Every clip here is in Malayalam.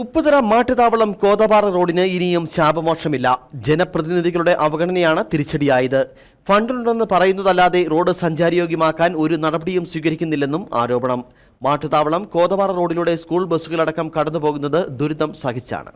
ഉപ്പുതറ മാട്ടുതാവളം കോതപാറ റോഡിന് ഇനിയും ശാപമോക്ഷമില്ല. ജനപ്രതിനിധികളുടെ അവഗണനയാണ് തിരിച്ചടിയായത്. ഫണ്ടുണ്ടെന്ന് പറയുന്നതല്ലാതെ റോഡ് സഞ്ചാരയോഗ്യമാക്കാൻ ഒരു നടപടിയും സ്വീകരിക്കുന്നില്ലെന്നും ആരോപണം. മാട്ടുതാവളം കോതപാറ റോഡിലൂടെ സ്കൂൾ ബസ്സുകളടക്കം കടന്നുപോകുന്നത് ദുരിതം സഹിച്ചാണ്.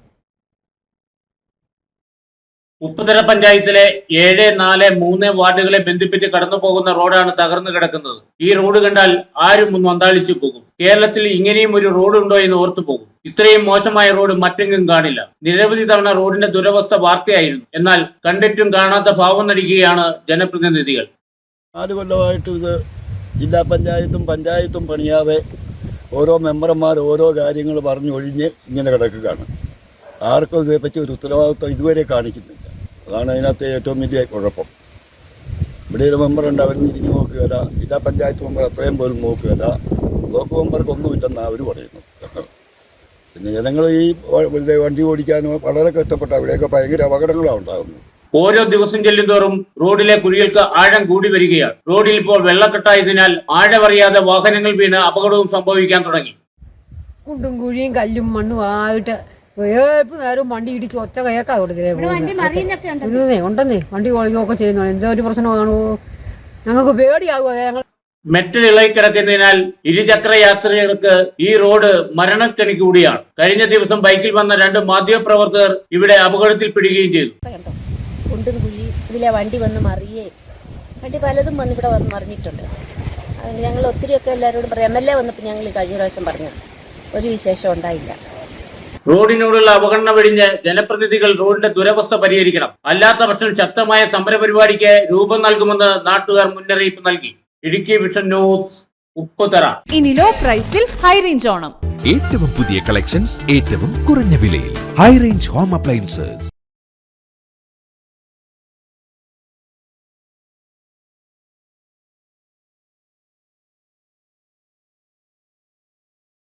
ഉപ്പുതര പഞ്ചായത്തിലെ ഏഴ് നാല് മൂന്ന് വാർഡുകളെ ബന്ധിപ്പിച്ച് കടന്നു പോകുന്ന റോഡാണ് തകർന്നു കിടക്കുന്നത്. ഈ റോഡ് കണ്ടാൽ ആരും ഒന്ന് അന്താളിച്ചു പോകും. കേരളത്തിൽ ഇങ്ങനെയും ഒരു റോഡ് ഉണ്ടോ എന്ന് ഓർത്തു പോകും. ഇത്രയും മോശമായ റോഡ് മറ്റെങ്ങും കാണില്ല. നിരവധി തവണ റോഡിന്റെ ദുരവസ്ഥ വാർത്തയായിരുന്നു. എന്നാൽ കണ്ടിട്ടും കാണാത്ത ഭാവം നടിക്കുകയാണ് ജനപ്രതിനിധികൾ. നാല് കൊല്ലമായിട്ട് ഇത് ജില്ലാ പഞ്ചായത്തും പഞ്ചായത്തും പണിയാതെ ഓരോ മെമ്പർമാർ ഓരോ കാര്യങ്ങൾ പറഞ്ഞൊഴിഞ്ഞ് ഇങ്ങനെ കിടക്കുകയാണ്. ആർക്കും ഇതേപ്പറ്റി ഒരു ഉത്തരവാദിത്വം ഇതുവരെ കാണിക്കുന്നില്ല. അതാണ് അതിനകത്തെ ഏറ്റവും വലിയ കുഴപ്പം. ഇവിടെ ഒരു മെമ്പറുണ്ട് അവർ തിരിഞ്ഞു നോക്കുകയില്ല ജില്ലാ പഞ്ചായത്ത് മെമ്പർ അത്രയും പോലും നോക്കുകയില്ല ബ്ലോക്ക് മെമ്പർക്കൊന്നുമില്ലെന്ന് അവർ പറയുന്നു പിന്നെ ജനങ്ങൾ ഈ വണ്ടി ഓടിക്കാനും വളരെ കഷ്ടപ്പെട്ട അവിടെയൊക്കെ ഭയങ്കര അപകടങ്ങളാണ് ഉണ്ടാകുന്നത് ഓരോ ദിവസം ചെല്ലുന്തോറും റോഡിലെ കുഴികൾക്ക് ആഴം കൂടി വരികയാണ്. റോഡിൽ ഇപ്പോൾ വെള്ളക്കെട്ടായതിനാൽ ആഴമറിയാതെ വാഹനങ്ങൾ വീണ് അപകടവും സംഭവിക്കാൻ തുടങ്ങി. കുണ്ടും കുഴിയും കല്ലും മണ്ണും ആയിട്ട് ഏപ്പ് നേരം വണ്ടി ഇടിച്ച് ഒച്ച ഉണ്ട്? ഇന്നേ ഉണ്ടെന്നേ. വണ്ടി കൊള്ളുകയൊക്കെ ചെയ്യുന്നു എന്തോ ഒരു പ്രശ്നമാണോ ഞങ്ങൾക്ക് പേടിയാകുമോ ഞങ്ങൾ മെറ്റൽ ഇളകി കിടക്കുന്നതിനാൽ ഇരുചക്ര യാത്രികർക്ക് ഈ റോഡ് മരണക്കെണി കൂടിയാണ്. കഴിഞ്ഞ ദിവസം ബൈക്കിൽ വന്ന രണ്ട് മാധ്യമപ്രവർത്തകർ ഇവിടെ അപകടത്തിൽ പിടുകയും ചെയ്തു. കണ്ടോ? കുണ്ടും കുഴി. ഇതിലെ വണ്ടി വന്ന് മറിയേ. വണ്ടി പലതും വന്ന് ഇവിടെ വന്ന് മറിഞ്ഞിട്ടുണ്ട്. ഞങ്ങൾ ഒത്തിരിയൊക്കെ എല്ലാവരോടും പറയാം. എം എൽ എ വന്നപ്പോൾ ഞങ്ങൾ ഈ കഴിഞ്ഞ പ്രാവശ്യം പറഞ്ഞു ഒരു വിശേഷം ഉണ്ടായില്ല. റോഡിനോടുള്ള അവഗണന വെടിഞ്ഞ് ജനപ്രതിനിധികൾ റോഡിന്റെ ദുരവസ്ഥ പരിഹരിക്കണം. അല്ലാത്ത പക്ഷം ശക്തമായ സമരപരിപാടിക്ക് രൂപം നൽകുമെന്ന് നാട്ടുകാർ മുന്നറിയിപ്പ് നൽകി. Idukki vision news Upputhara. ഇനി ലോ പ്രൈസിൽ ഹൈ റേഞ്ച് ഓണം. ഏറ്റവും പുതിയ കളക്ഷൻസ് ഏറ്റവും കുറഞ്ഞ വിലയിൽ. High range home appliances